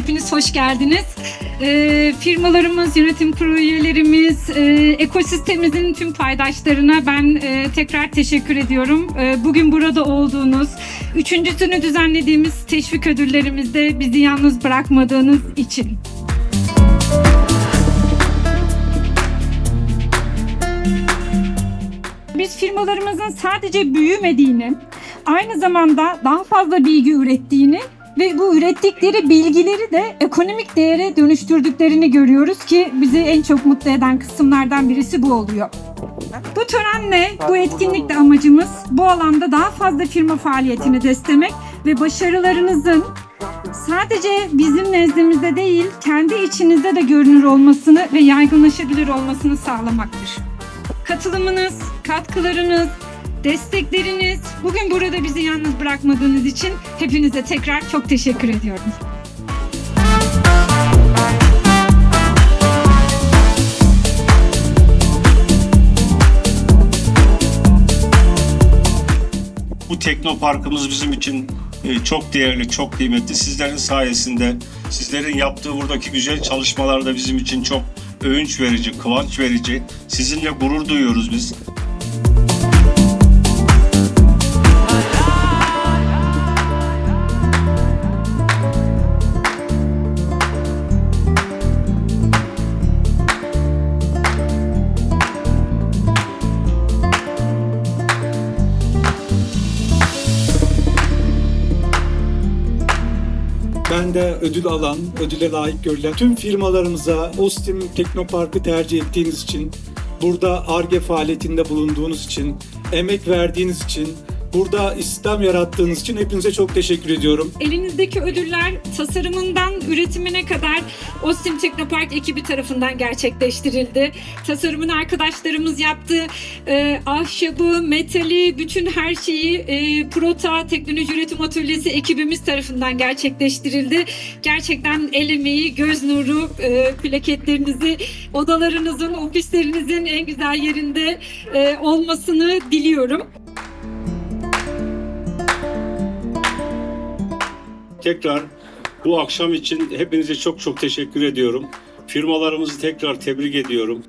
Hepiniz hoş geldiniz. Ee, firmalarımız, yönetim kurulu üyelerimiz, e, ekosistemimizin tüm paydaşlarına ben e, tekrar teşekkür ediyorum. E, bugün burada olduğunuz, üçüncüsünü düzenlediğimiz teşvik ödüllerimizde bizi yalnız bırakmadığınız için. Biz firmalarımızın sadece büyümediğini, aynı zamanda daha fazla bilgi ürettiğini ve bu ürettikleri bilgileri de ekonomik değere dönüştürdüklerini görüyoruz ki bizi en çok mutlu eden kısımlardan birisi bu oluyor. Bu törenle, bu etkinlikle amacımız bu alanda daha fazla firma faaliyetini desteklemek ve başarılarınızın sadece bizim nezdimizde değil, kendi içinizde de görünür olmasını ve yaygınlaşabilir olmasını sağlamaktır. Katılımınız, katkılarınız, destekleriniz, bugün burada bizi yalnız bırakmadığınız için hepinize tekrar çok teşekkür ediyorum. Bu teknoparkımız bizim için e, çok değerli, çok kıymetli. Sizlerin sayesinde, sizlerin yaptığı buradaki güzel çalışmalar da bizim için çok övünç verici, kıvanç verici. Sizinle gurur duyuyoruz biz. Ben de ödül alan, ödüle layık görülen tüm firmalarımıza Ostim Teknopark'ı tercih ettiğiniz için, burada ARGE faaliyetinde bulunduğunuz için, emek verdiğiniz için, burada istihdam yarattığınız için hepinize çok teşekkür ediyorum. Elinizdeki ödüller tasarımından üretimine kadar Ostim Teknopark ekibi tarafından gerçekleştirildi. Tasarımını arkadaşlarımız yaptı. Ee, ahşabı, metali, bütün her şeyi e, Prota Teknoloji Üretim Atölyesi ekibimiz tarafından gerçekleştirildi. Gerçekten el emeği, göz nuru, e, plaketlerinizi odalarınızın, ofislerinizin en güzel yerinde e, olmasını diliyorum. Tekrar bu akşam için hepinize çok çok teşekkür ediyorum. Firmalarımızı tekrar tebrik ediyorum.